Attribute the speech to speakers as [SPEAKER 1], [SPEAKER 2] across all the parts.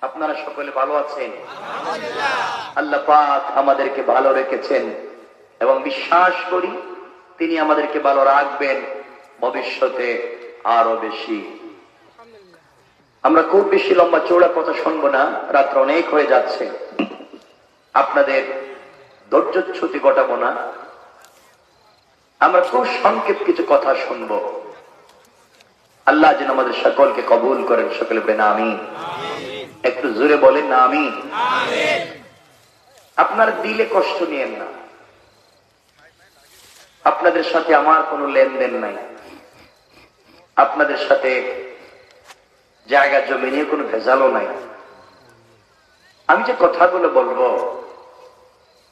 [SPEAKER 1] আপনারা সকলে ভালো আছেন? আল্লাহ পাক আমাদেরকে ভালো রেখেছেন এবং বিশ্বাস করি তিনি আমাদেরকে ভালো রাখবেন ভবিষ্যতে আরও বেশি। আমরা খুব বেশি লম্বা চৌড়া কথা শুনব না, রাত্র অনেক হয়ে যাচ্ছে। আপনাদের ধৈর্যচ্যুতি ঘটাবো না। আমরা খুব সংক্ষেপ কিছু কথা শুনব। আল্লাহ যেন আমাদের সকলকে কবুল করেন, সকলে বেন আমি একটু জোরে বলেন না আমি আপনার দিলে কষ্ট নিয়েন না। আপনাদের সাথে আমার কোনো লেনদেন নাই। আপনাদের সাথে জায়গা জমি নিয়ে কোনো ভেজালও নাই। আমি যে কথাগুলো বলব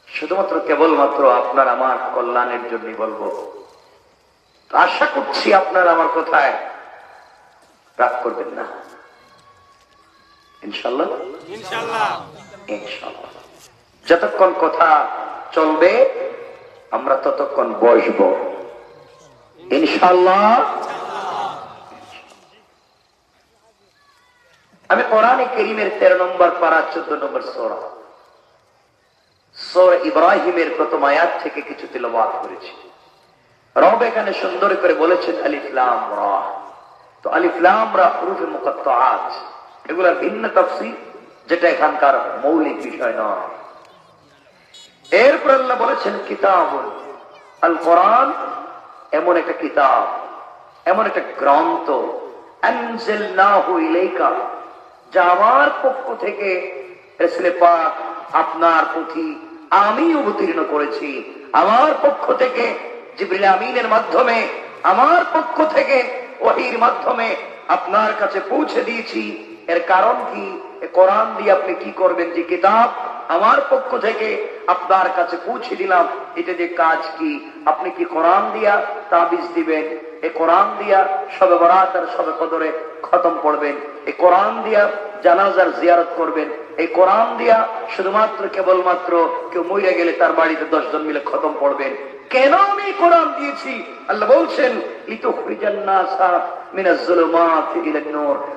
[SPEAKER 1] শুধুমাত্র কেবলমাত্র আপনার আমার কল্যাণের জন্যই বলব। আশা করছি আপনার আমার কথায় রাগ করবেন না। ইনশাল্লাহ। ইনশাল্লাহ। যতক্ষণ কথা চলবে আমরা ততক্ষণ বসব। ইনশাল্লাহ। আমি কোরআনে করিমের তেরো নম্বর পারা চোদ্দ নম্বর সোরা। সোর ইব্রাহিমের প্রথম আয়াত থেকে কিছু তিলবাদ করেছি। রব এখানে সুন্দর করে বলেছেন আলিফলাম রা। তো আলিফলাম রা হরুফে মুকত্ত আজ এগুলার ভিন্ন তফসি যেটা এখানকার মৌলিক বিষয় নয়। এরপর আল্লাহ বলেছেন কিতাব আল কোরআন এমন একটা কিতাব, এমন একটা গ্রন্থ যা আমার পক্ষ থেকে আপনার প্রতি আমি অবতীর্ণ করেছি। আমার পক্ষ থেকে, জিবরিল আমিনের মাধ্যমে, আমার পক্ষ থেকে ওহির মাধ্যমে আপনার কাছে পৌঁছে দিয়েছি। এর কারণ কি? কোরআন দিয়ে আপনি কি করবেন? যে কিতাব আমার পক্ষ থেকে আপনার কাছে পৌঁছে দিলাম। এটা যে কাজ কি? আপনি কি কোরআন দিয়া তাবিজ দিবেন? এ কোরআন দিয়া সবে বরাত আর সবে কদরে খতম পড়বেন। এই কোরআন দিয়া জানাজার জিয়ারত করবেন। এই কোরআন দিয়া শুধুমাত্র কেবলমাত্র কেউ মরে গেলে তার বাড়িতে দশজন মিলে খতম পড়বেন। কেন আমি কোরআন দিয়েছি? আল্লাহ বলছেন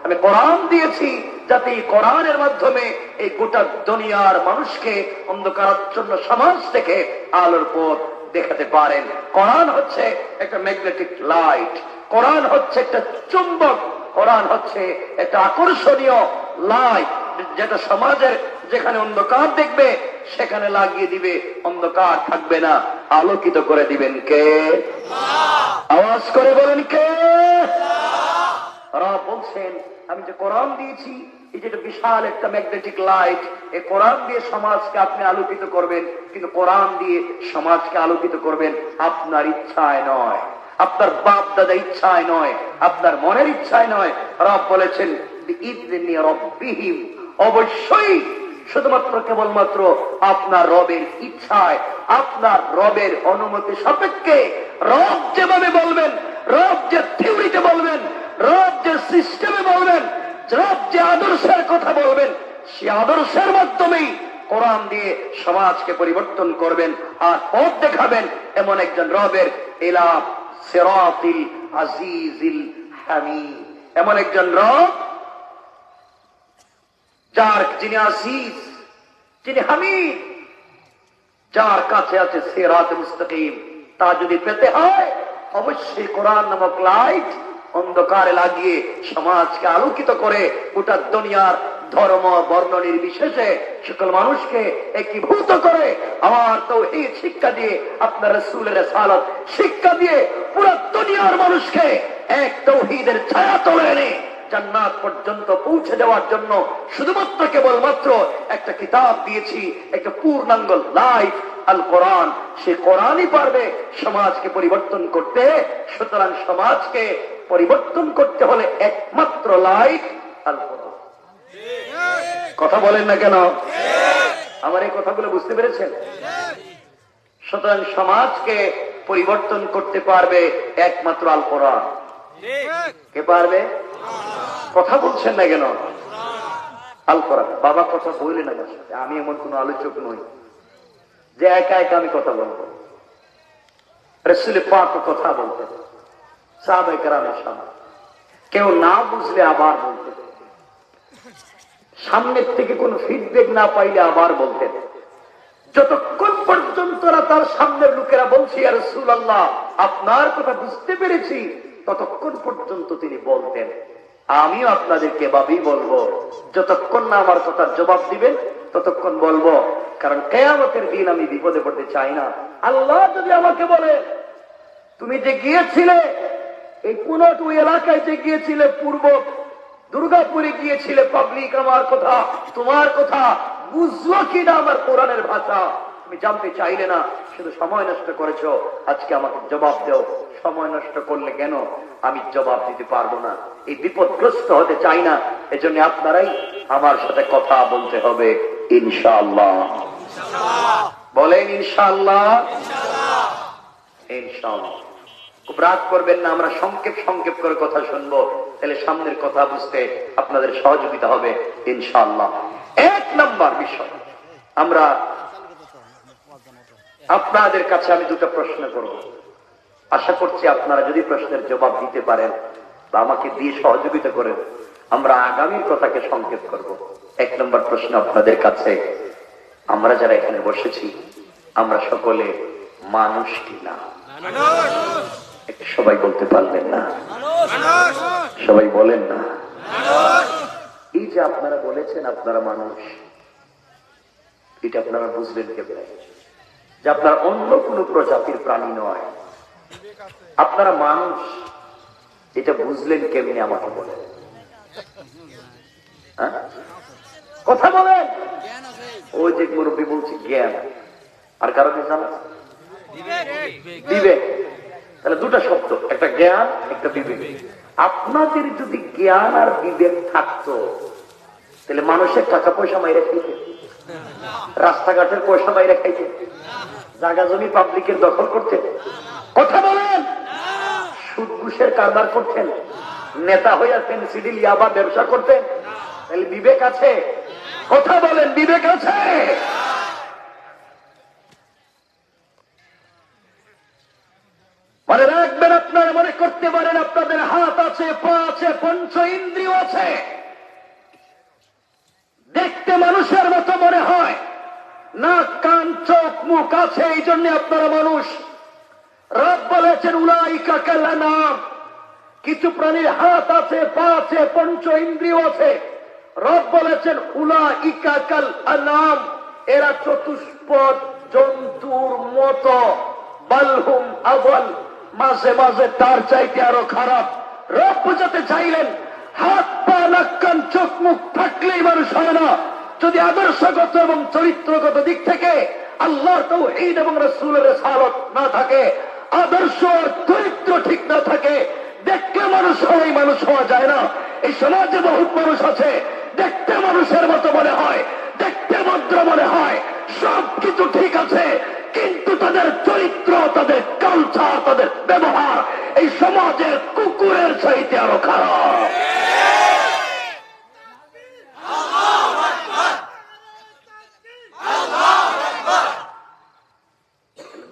[SPEAKER 1] আমি কোরআন দিয়েছি যাতে এই কোরআনের মাধ্যমে এই গোটা দুনিয়ার মানুষকে অন্ধকারাচ্ছন্ন সমাজ থেকে আলোর পথ দেখাতে পারেন। কোরআন হচ্ছে একটা ম্যাগনেটিক লাইট। কোরআন হচ্ছে একটা চুম্বক। কোরআন হচ্ছে একটা আকর্ষণীয় লাইট যেটা সমাজের যেখানে অন্ধকার দেখবে সেখানে লাগিয়ে দিবে, অন্ধকার থাকবে না। আলোকিত করে দিবেন কে? আওয়াজ করে বলেন কে? রব বলছেন, আমি যে কোরআন দিয়েছি, এই যেটা বিশাল একটা ম্যাগনেটিক লাইট, এই কোরআন দিয়ে সমাজকে আপনি আলোকিত করবেন, কিন্তু কোরআন দিয়ে সমাজকে আলোকিত করবেন আপনার ইচ্ছায় নয়, আপনার বাপ দাদা ইচ্ছায় নয়, আপনার মনের ইচ্ছায় নয়। রব বলেছেন অবশ্যই শুধুমাত্র কেবলমাত্র আপনার রবের ইচ্ছায়, আপনার রবের অনুমতি সাপেক্ষে রব যেভাবে বলবেন, রব যে থিওরিতে বলবেন, রব যে সিস্টেমে বলবেন, রব যে আদর্শের কথা বলবেন, সে আদর্শের মাধ্যমেই কোরআন দিয়ে সমাজকে পরিবর্তন করবেন আর পথ দেখাবেন এমন একজন রবের এলাপ সেরাতিল আজিজিল হামিদ। এমন একজন রব যার যিনি আসিস যিনি হামিদ, যার কাছে আছে সেরাত মুস্তাকিম, তা যদি পেতে হয়, অবশ্যই কোরআন নামক লাইট অন্ধকারে লাগিয়ে সমাজকে আলোকিত করে গোটা দুনিয়ার ধর্ম, বর্ণ নির্বিশেষে সকল মানুষকে একীভূত করে আমার তো এই শিক্ষা দিয়ে, আপনার রসুলের সালত শিক্ষা দিয়ে পুরো দুনিয়ার মানুষকে এক তৌহিদের ছায়া তোলে এনে জান্নাত পর্যন্ত পৌঁছে দেওয়ার জন্য শুধুমাত্র কেবলমাত্র একটা কিতাব দিয়েছি, একটা পূর্ণাঙ্গ লাইফ আল কোরআন। সে কোরআনই পারবে সমাজকে পরিবর্তন করতে। সুতরাং সমাজকে পরিবর্তন করতে হলে একমাত্র লাইফ আল কোরআন। কথা বলেন না কেন? আমার এই কথাগুলো বুঝতে পেরেছেন? সুতরাং সমাজকে পরিবর্তন করতে পারবে একমাত্র আল কে পারবে? কথা বলছেন না কেন? আল বাবা কথা বললেন না। আমি এমন কোন আলোচক নই। যে একা একা আমি কথা বলব। পাক কথা বলতে সাহাবাই কেরামের কেউ না বুঝলে আবার বলতে সামনের থেকে কোনো ফিডব্যাক না পাইলে আবার বলতেন। যতক্ষণ পর্যন্ত তার সামনের লোকেরা বলছি আর আল্লাহ আপনার কথা বুঝতে পেরেছি, ততক্ষণ পর্যন্ত তিনি বলতেন। আমিও আপনাদেরকে ভাবেই বলব, যতক্ষণ না আমার কথার জবাব দিবেন, ততক্ষণ বলব, কারণ কেয়ামতের দিন আমি বিপদে পড়তে চাই না। আল্লাহ যদি আমাকে বলে, তুমি যে গিয়েছিলে, এই ওই এলাকায় যে গিয়েছিলে পূর্ব দুর্গাপুরে গিয়েছিলে পাবলিক আমার কথা, তোমার কথা। বুঝলো কিনা আমার কোরআনের ভাষা? তুমি জানতে চাইলে না, শুধু সময় নষ্ট করেছ। আজকে আমাকে জবাব দেও। সময় নষ্ট করলে কেন? আমি জবাব দিতে পারব না। এই বিপদগ্রস্ত হতে চাই না। এজন্য আপনারাই আমার সাথে কথা বলতে হবে, ইনশাআল্লাহ। বলেন ইনশাআল্লাহ। খুব রাগ করবেন না, আমরা সংক্ষেপ সংক্ষেপ করে কথা শুনব। তাহলে সামনের কথা বুঝতে আপনাদের সহযোগিতা হবে, ইনশাআল্লাহ। এক নাম্বার বিষয়, আমরা আপনাদের কাছে আমি দুটো প্রশ্ন করব। আশা করছি আপনারা যদি প্রশ্নের জবাব দিতে পারেন বা আমাকে দিয়ে সহযোগিতা করেন, আমরা আগামীর কথাকে সংক্ষেপ করব। এক নম্বর প্রশ্ন আপনাদের কাছে, আমরা যারা এখানে বসেছি, আমরা সকলে মানুষ কি না। একটু সবাই বলতে পারলেন না। সবাই বলেন না। এই যে আপনারা বলেছেন আপনারা মানুষ এটা আপনারা বুঝলেন কেমন? যে আপনারা অন্য কোনো প্রজাতির প্রাণী নয়। আপনারা মানুষ এটা বুঝলেন কেমনি আমাকে বলেন? হ্যাঁ? কথা বলেন। ওই যে মুরব্বী বলছি জ্ঞান। আর কারও কি জানা? বিবেক। তাহলে দুটো শব্দ, একটা জ্ঞান, একটা বিবেক। আপনাদের যদি জ্ঞান আর বিবেক থাকতো, তাহলে মানুষের টাকা পয়সা মাইরে খাইতে। রাস্তাঘাটের পয়সা মাইরে খাইতে। জায়গা জমি পাবলিকের দখল করতেন কথা বলেন! সুদ ঘুষের কারবার করতেন। নেতা হইয়া পেন্সিডিল ইয়াবা ব্যবসা করতেন। তাহলে বিবেক আছে। কথা বলেন, বিবেক আছে মনে রাখবেন আপনারা মনে আপনাদের হাত আছে, পা আছে, পঞ্চ ইন্দ্রিয় আছে। দেখতে মানুষের মতো মনে হয়। নাক, কান, চোখ, মুখ আছে, এই জন্য আপনারা মানুষ। রব বলেছেন, উলাইকা নাম। কিছু প্রাণীর হাত আছে, পা আছে, পঞ্চ ইন্দ্রিয় আছে। রব বলেছেন উলা ইকা কাল এরা চতুষ্পদ জন্তুর মতো। বালহুম আবল। মাঝে মাঝে তার চাইতে আরও খারাপ। রব বোঝাতে চাইলেন, হাত পা, নাক, কান, চোখ, মুখ থাকলেই মানুষ হয় না। যদি আদর্শগত এবং চরিত্রগত দিক থেকে আল্লাহর তো ঈদ এবং রসুলের সালত না থাকে, আদর্শ আর চরিত্র ঠিক না থাকে, দেখতে মানুষ সবাই মানুষ হওয়া যায় না। এই সমাজে বহুত মানুষ আছে, দেখতে মানুষের মতো মনে হয়, দেখতে ভদ্র মনে হয় সব কিছু ঠিক আছে কিন্তু তাদের চরিত্র, তাদের কালচার তাদের ব্যবহার এই সমাজের কুকুরের চাইতে আরও খারাপ।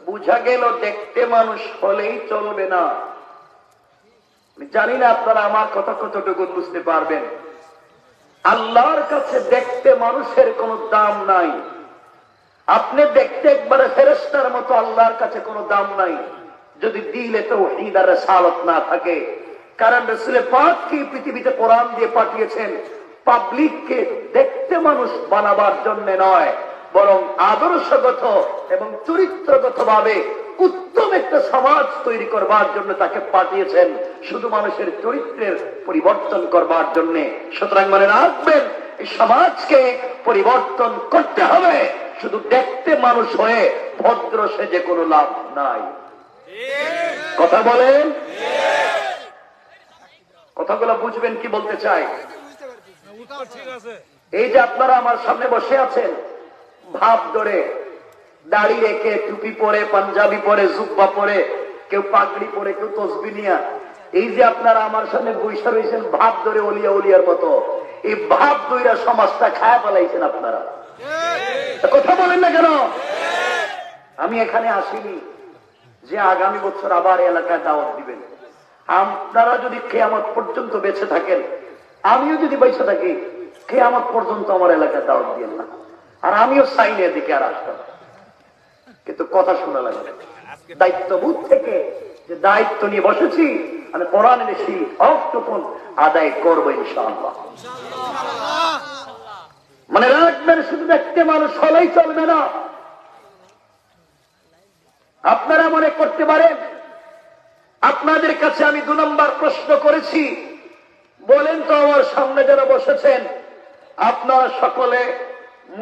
[SPEAKER 1] বুঝা গেল দেখতে মানুষ হলেই চলবে না। জানি না আপনারা আমার কথা কতটুকু বুঝতে পারবেন। আল্লাহর কাছে দেখতে মানুষের কোনো দাম নাই। আপনি দেখতে একবারে ফেরেস্তার মতো আল্লাহর কাছে কোনো দাম নাই। যদি দিলে তো ঈদার সালত না থাকে। কারণ রসুলে পাক কি পৃথিবীতে কোরআন দিয়ে পাঠিয়েছেন? পাবলিককে দেখতে মানুষ বানাবার জন্য নয়, বরং আদর্শগত এবং চরিত্রগত ভাবে উত্তম একটা সমাজ তৈরি করবার জন্য তাকে পাঠিয়েছেন। শুধু মানুষের চরিত্রের পরিবর্তন করবার জন্য। সুতরাং মনে রাখবেন, এই সমাজকে পরিবর্তন করতে হবে। শুধু দেখতে মানুষ হয়ে ভদ্র সেজে কোনো লাভ নাই। কথা বলেন? কথাগুলো বুঝবেন কি বলতে চাই? এই যে আপনারা আমার সামনে বসে আছেন, ভাব ধরে দাড়ি রেখে টুপি পরে, পাঞ্জাবি পরে, জুব্বা পরে, কেউ পাগড়ি পরে, কেউ তসবি নিয়া, এই যে আপনারা আমার সামনে বৈশা রয়েছেন, ভাব ধরে অলিয়া অলিয়ার মতো, এই ভাব দইরা সমাজটা খায় পালাইছেন আপনারা। কথা বলেন না কেন? আমি এখানে আসিনি যে আগামী বছর আবার এলাকায় দাওয়াত দিবেন। আপনারা যদি কেয়ামত পর্যন্ত বেঁচে থাকেন, আমিও যদি বেঁচে থাকি কে আমার পর্যন্ত আমার এলাকায় দাওয়াত দিয়ে না। আর আমিও সাইনে দিকে আর আসতাম কিন্তু কথা শোনা লাগবে দায়িত্ববোধ থেকে যে দায়িত্ব নিয়ে বসেছি, আমি কোরআনের সেই হকটুকুন আদায় করব ইনশাআল্লাহ। মানে রাখবেন শুধু দেখতে মানুষ হলেই চলবে না। আপনারা মনে করতে পারেন, আপনাদের কাছে আমি দু নম্বর প্রশ্ন করেছি। বলেন তো আমার সামনে যারা বসেছেন, আপনারা সকলে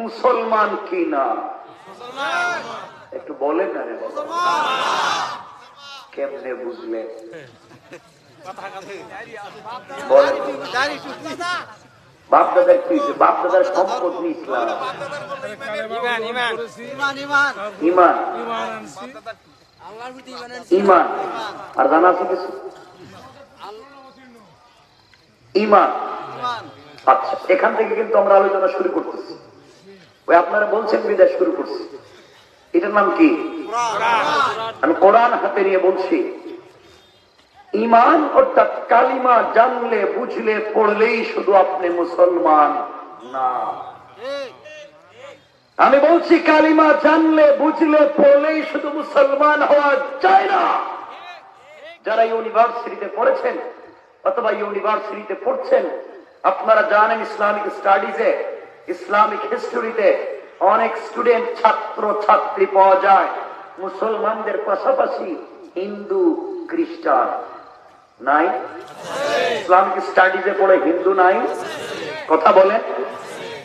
[SPEAKER 1] মুসলমান কি না? একটু বলেন না রে কেমনে বুঝলে বলেন। বাপ দাদার কি হয়েছে? বাপ দাদার সম্পদ ইসলাম।
[SPEAKER 2] ইমান ইমান।
[SPEAKER 3] ইমান ইমান।
[SPEAKER 1] ইমান।
[SPEAKER 2] ইমান। আনছি
[SPEAKER 3] আল্লাহর প্রতি ইমান
[SPEAKER 1] ইমান আর জানা আছে কিছু? ইমান।
[SPEAKER 3] ইমান।
[SPEAKER 1] আচ্ছা এখান থেকে কিন্তু আমরা আলোচনা শুরু করতেছি। ওই আপনারা বলছেন বিদায় শুরু করছি। এটার নাম কি? আমি কোরআন হাতে নিয়ে বলছি। ইমান অর্থাৎ কালিমা জানলে, বুঝলে, পড়লেই শুধু আপনি মুসলমান না। আমি বলছি, কালিমা জানলে, বুঝলে, পড়লেই শুধু মুসলমান হওয়া যায় না। যারা ইউনিভার্সিটিতে পড়েছেন অথবা ইউনিভার্সিটিতে পড়ছেন, আপনারা জানেন ইসলামিক স্টাডিজে, ইসলামিক হিস্টোরিতে অনেক স্টুডেন্ট ছাত্র ছাত্রী পাওয়া যায়। মুসলমানদের পাশাপাশি হিন্দু, খ্রিস্টান। নাই? ইসলামিক স্টাডিজে পড়ে হিন্দু নাই? কথা বলেন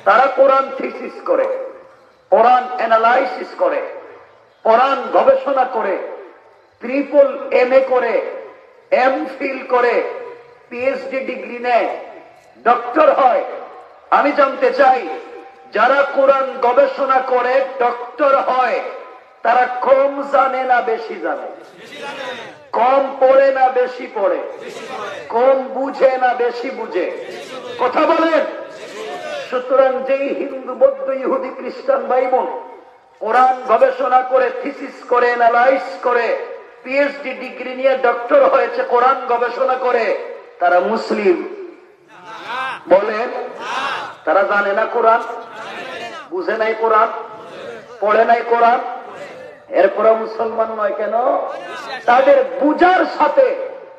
[SPEAKER 1] তারা কোরআন থিসিস করে, কোরআন অ্যানালাইসিস করে, কোরআন গবেষণা করে, ট্রিপল এম এ করে, এম ফিল করে, পিএইচডি ডিগ্রি নেয়, ডক্টর হয়। আমি জানতে চাই, যারা কোরআন গবেষণা করে, ডক্টর হয়, তারা কম জানে না বেশি জানে? কম পড়ে না বেশি পড়ে? কম বুঝে না বেশি বুঝে? কথা বলেন। সুতরাং যেই হিন্দু বৌদ্ধ ইহুদি খ্রিস্টান ভাই বোন কোরআন গবেষণা করে থিসিস করে অ্যানালাইজ করে পিএইচডি ডিগ্রি নিয়ে ডক্টর হয়েছে কোরআন গবেষণা করে তারা মুসলিম। বলেন তারা জানে না কোরআন? বুঝে নাই কোরআন? পড়ে নাই কোরআন? এরপরে মুসলমান নয় কেন? তাদের বুঝার সাথে,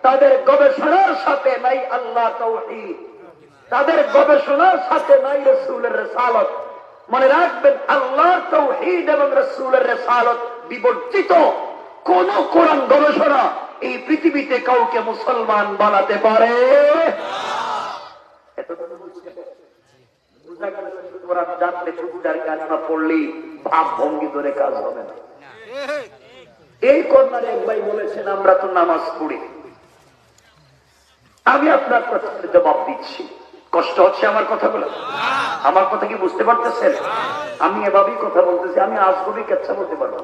[SPEAKER 1] তাদের গবেষণার সাথে নাই আল্লাহ তাদের গবেষণার সাথে নাই রসুলের রেসালত। মনে রাখবেন আল্লাহর তৌহিদ এবং রসুলের রেসালত বিবর্জিত কোন কোরআন গবেষণা এই পৃথিবীতে কাউকে মুসলমান বানাতে পারে? জানলে পড়লেই ভাব ভঙ্গি ধরে কাজ হবে না। এই কর্নারে এক ভাই বলেছেন, আমরা তো নামাজ পড়ি আমি আপনার প্রশ্নের জবাব দিচ্ছি। কষ্ট হচ্ছে আমার কথাগুলো? আমার কথা কি বুঝতে পারতেছেন? আমি এভাবেই কথা বলতেছি, আমি আজগবি কেচ্ছা বলতে পারব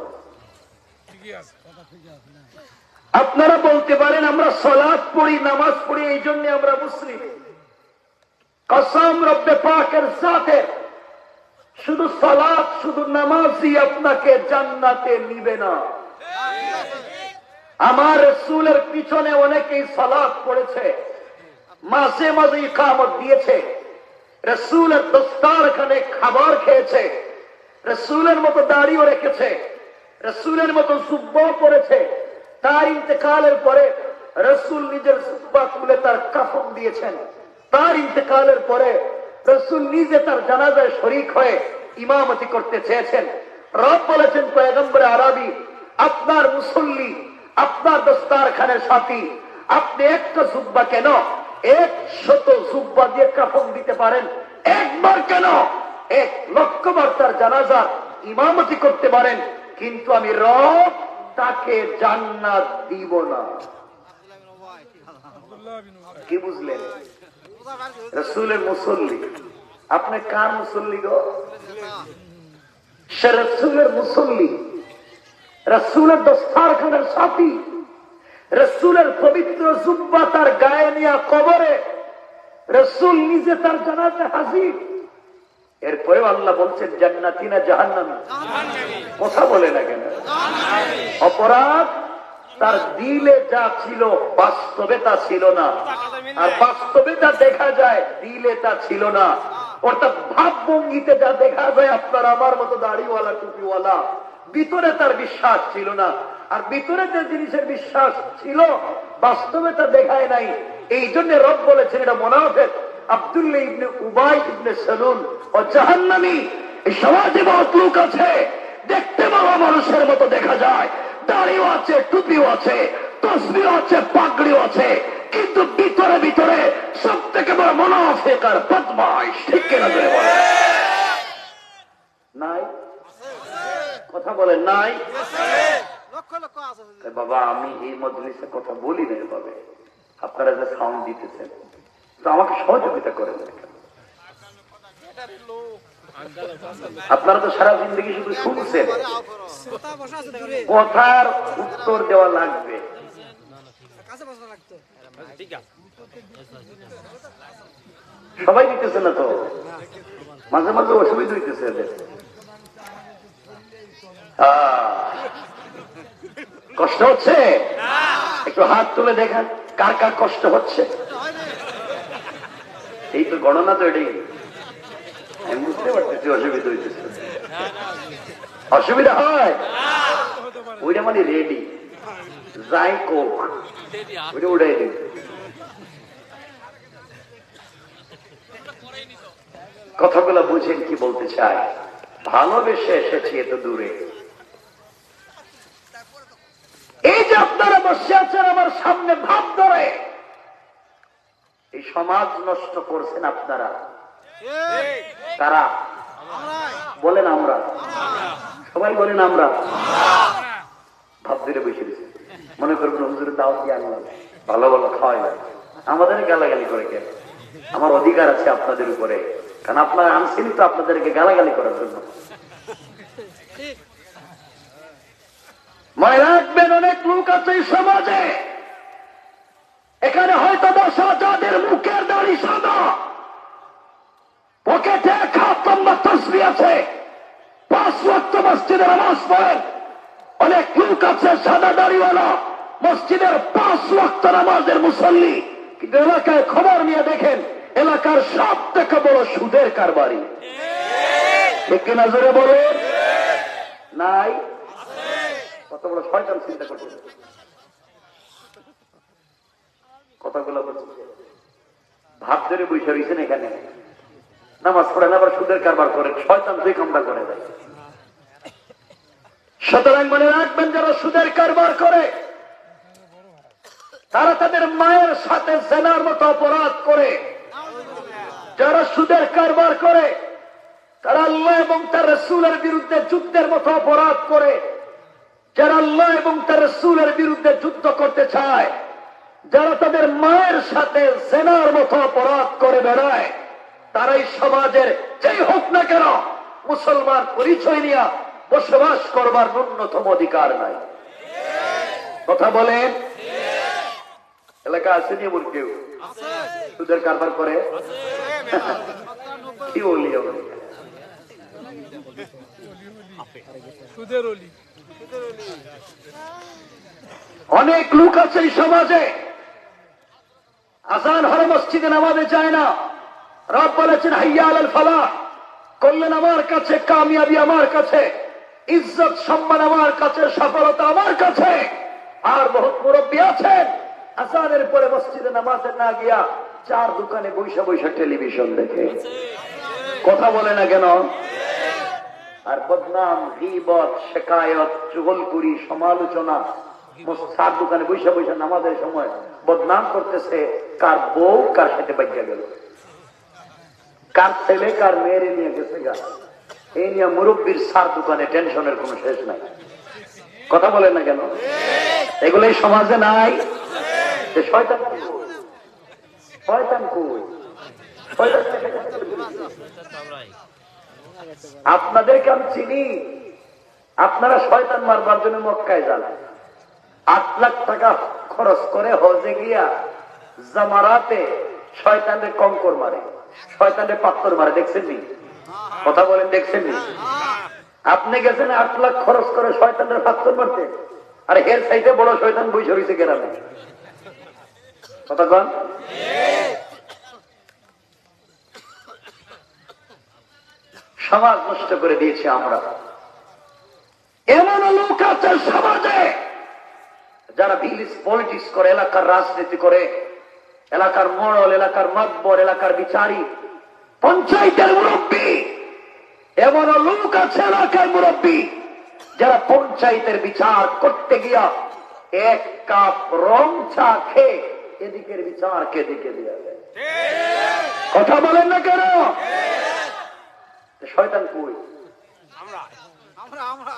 [SPEAKER 1] আপনারা বলতে পারেন, আমরা সলাদ পড়ি, নামাজ পড়ি, এই জন্য আমরা মুসলিম। কসম রব্বে পাকের সাথে শুধু সলাদ শুধু নামাজই আপনাকে জান্নাতে নিবে না। আমার রসুলের পিছনে অনেকেই সলাদ পড়েছে, মাঝে মাঝে ইকামত দিয়েছে, রসুলের দোস্তারখানে খাবার খেয়েছে, রসুলের মতো দাড়িও রেখেছে, রসুলের মতো সুব্বাও পড়েছে তার ইন্তেকালের পরে রসুল নিজের সুব্বা তুলে তার কাফন দিয়েছেন। তার ইন্তেকালের পরে রসুল নিজে তার জানাজায় শরিক হয়ে ইমামতি করতে চেয়েছেন। রব বলেছেন, পয়গম্বর আরবি, আপনার মুসল্লি আপনার দোস্তারখানের সাথী। আপনি একটা জুব্বা কেন? এক শত জুব্বা দিয়ে কাফন দিতে পারেন। একবার কেন? এক লক্ষবার তার জানাজা ইমামতি করতে পারেন। কিন্তু আমি রব তাকে জান্নাত দিব না। কি বুঝলেন? রসুলের মুসল্লি। আপনি কার মুসল্লি গো? সে রসুলের মুসল্লি। রসুলের দস্তারখানের সাথী। রসুলের পবিত্র জুব্বা তার গায়ে নিয়ে কবরে। রসুল নিজে তার জানাতে হাজির। এরপরেও আল্লাহ বলছেন জান্নাতি না জাহান্নামী? কথা বলে না কেন? অপরাধ তার দিলে যা ছিল বাস্তবে তা ছিল না। আর বাস্তবে তা দেখা যায় দিলে তা ছিল না। অর্থাৎ ভাব ভঙ্গিতে যা দেখা যায় আপনার আমার মতো দাড়িওয়ালা টুপিওয়ালা ভিতরে তার বিশ্বাস ছিল না। আর ভিতরে যে জিনিসের বিশ্বাস ছিল, বাস্তবে তা দেখায় নাই। এই জন্য রব বলেছেন, এটা আব্দুল্লাহ ইবনে উবাই ইবনে সালুল ও জাহান্নামী, এই সমাজে বহুত লোক আছে, দেখতে ভালো মানুষের মতো দেখা যায়। দাড়িও আছে, টুপিও আছে তসবিও আছে, পাগড়িও আছে, কিন্তু ভিতরে ভিতরে সব থেকে বড় মোনাফেক আর বদমাইশ, ঠিক কিনা নাই। কথা বলেন নাই? বাবা আমি এই মজলিসে কথা বলি না এভাবে। আপনারা যে সাউন্ড দিতেছেন তো আমাকে সহযোগিতা করেন আপনারা তো সারা জিন্দগি শুধু শুনছেন। কথার উত্তর দেওয়া লাগবে। সবাই দিতেছে না তো? মাঝে মাঝে অসুবিধা হইতেছে কষ্ট হচ্ছে? একটু হাত তুলে দেখেন, কার কার কষ্ট হচ্ছে। এই তো গণনা তো এটাই। আমি বুঝতে পারতেছি অসুবিধা হইতেছে। অসুবিধা হয়? ওইটা মানে রেডি। যাই কোক। ওইটা উড়াই দিন। কথাগুলো বুঝেন কি বলতে চাই ভালোবেসে এসেছি এত দূরে। এই যে আপনারা বসে আছেন আমার সামনে, ভাব ধরে। এই সমাজ নষ্ট করছেন আপনারা। তারা, বলেন আমরা। সবাই বলেন আমরা। ভাব ধরে বসে দিচ্ছি মনে করবেন হুজুরের দাওয়াত দিয়ে আনলাম। ভালো ভালো, খাওয়াই আমাদের গালাগালি করে কেন? আমার অধিকার আছে আপনাদের উপরে। কারণ আপনারা আনছেন তো আপনাদেরকে গালাগালি করার জন্য। মনে রাখবেন অনেক লোক আছে এই সমাজে। এখানে হয়তো বসা যাদের মুখের দাড়ি সাদা। পকেটে হাত লম্বা তসবি আছে। পাঁচ ওয়াক্ত মসজিদের নামাজ পড়েন। অনেক লোক আছে সাদা দাড়িওয়ালা। মসজিদের পাঁচ ওয়াক্ত নামাজের মুসল্লি। কিন্তু এলাকায় খবর নিয়ে দেখেন এলাকার সব থেকে বড় সুদের কারবারি। ঠিক। কিনা জোরে নাই? কত বড় শয়তান চিন্তা করছে? কথাগুলো ভাব ধরে বসে রয়েছেন এখানে। নামাজ পড়েন, আবার সুদের কারবার করে শয়তান দুই কামটা করে দেয়। সুতরাং মনে রাখবেন যারা সুদের কারবার করে, তারা তাদের মায়ের সাথে জেনার মতো অপরাধ করে। যারা সুদের কারবার করে, তারা আল্লাহ এবং তার রসুলের বিরুদ্ধে যুদ্ধের মতো অপরাধ করে। যারা আল্লাহ এবং তার রসুলের বিরুদ্ধে যুদ্ধ করতে চায়, যারা তাদের মায়ের সাথে সেনার মতো অপরাধ করে বেড়ায়, তারাই সমাজের যেই হোক না কেন মুসলমান পরিচয় নিয়ে বসবাস করবার ন্যূনতম অধিকার নাই। কথা বলেন এলাকা আছে নি এমন কেউ? সুদের কারবার করে? কি বলি
[SPEAKER 2] সুদের অলি।
[SPEAKER 1] অনেক লোক আছে এই সমাজে। আজান হরে মসজিদে নামাজে যায় না। রব বলেছেন, হাইয়া আল ফালা, করলেন আমার কাছে, কামিয়াবি আমার কাছে, ইজ্জত, সম্মান আমার কাছে, সফলতা আমার কাছে। আর বহুত মুরব্বী আছেন। আজানের পরে মসজিদে নামাজে না গিয়া চার দোকানে বৈশা বৈশা টেলিভিশন দেখে। কথা বলে না কেন? আর বদনাম, গিবত, শেকায়ত, চুগলকুরি, সমালোচনা চার দোকানে বৈশা বৈশা নামাজের সময় বদনাম করতেছে, কার বউ কার সাথে বাজ্যা গেল? কার ছেলে, কার মেয়েরে নিয়ে গেছে গা? এই নিয়ে মুরব্বীর সার দোকানে টেনশনের কোনো শেষ নাই। কথা বলেন না কেন? এগুলো সমাজে নাই। শয়তান? শয়তান কই? শয়তান আপনাদেরকে আমি চিনি। আপনারা শয়তান মারবার জন্য মক্কায় যান। আট লাখ টাকা খরচ করে হজে গিয়া জামারাতে শয়তানের কঙ্কর মারে, শয়তানের পাত্তর মারে, দেখছেন নি? কথা বলেন, দেখছেন নি? আপনি গেছেন আট লাখ খরচ করে শয়তানের পাত্তর মারতে। আর হের সাইডে বড় শয়তান বই সরিছে গ্রামে। কথা কন? সমাজ নষ্ট করে দিয়েছি আমরা। এমন লোক আছে সমাজে যারা ভিলেজ পলিটিক্স করে এলাকার রাজনীতি করে এলাকার মরল এলাকার মাতবর এলাকার বিচারী পঞ্চায়েতের মুরব্বী। এমন লোক আছে এলাকার মুরব্বী যারা পঞ্চায়েতের বিচার করতে গিয়া এক কাপ রং চা খেয়ে এদিকের বিচার কে দিকে দিয়া। দেয় কথা বলেন না কেন? শয়তান কই?
[SPEAKER 3] আমরা আমরা।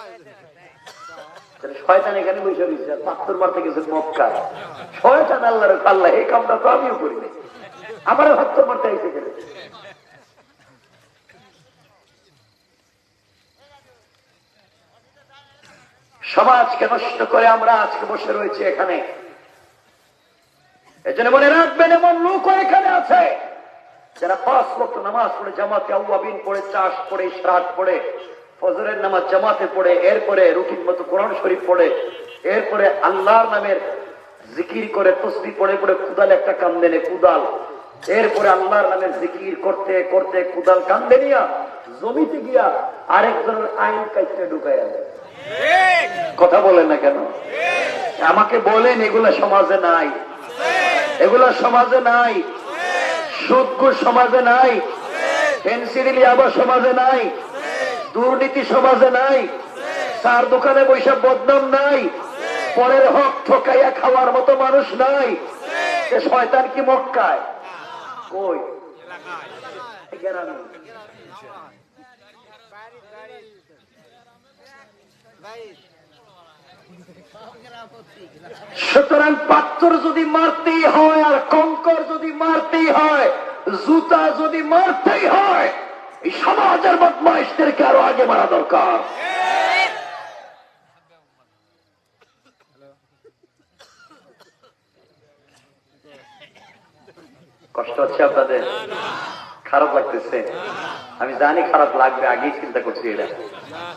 [SPEAKER 1] শয়তান এখানে বসে রয়েছে পাথর মারতে গেছে মক্কা শয়তান আল্লাহর আল্লাহ এই কামটা তো আমিও করি নাই। আমারও পাথর মারতে আইসে গেলে। সমাজকে নষ্ট করে আমরা আজকে বসে রয়েছে এখানে। এজন্য মনে রাখবেন এমন লোক এখানে আছে। যারা পাঁচ লক্ষ নামাজ পড়ে, জামাতে আউয়াবিন পড়ে, চাষ পড়ে শ্রাদ পড়ে, ফজরের নামাজ জামাতে পড়ে, এরপরে রুটিন মতো কোরআন শরীফ পড়ে, এরপরে আল্লাহর নামের জিকির করে, তসবি পড়ে পড়ে কুদাল একটা কাম দেনে কুদাল। এরপরে আল্লাহর নামের জিকির করতে করতে কুদাল কান্দে নিয়া, জমিতে গিয়া আরেকজনের আইন কাইতে ঢুকাইয়া দেয়। কথা বলেন না কেন? আমাকে বলেন, এগুলা সমাজে নাই। এগুলা সমাজে নাই। সুদগুর সমাজে নাই। পেন্সিল আবার সমাজে নাই। দুর্নীতি সমাজে নাই। চার দোকানে বৈশাখ বদনাম নাই। পরের হক ঠকাইয়া খাওয়ার মতো মানুষ নাই। শয়তান কি মক্কায়? কই। সুতরাং পাথর যদি মারতেই হয় আর কঙ্কর যদি মারতেই হয়, জুতা যদি মারতেই হয়, এই সমাজের বদমাইশদেরকে আরও আগে মারা দরকার। কষ্ট হচ্ছে আপনাদের? খারাপ লাগতেছে। আমি জানি খারাপ লাগবে, আগেই চিন্তা করছি এটা।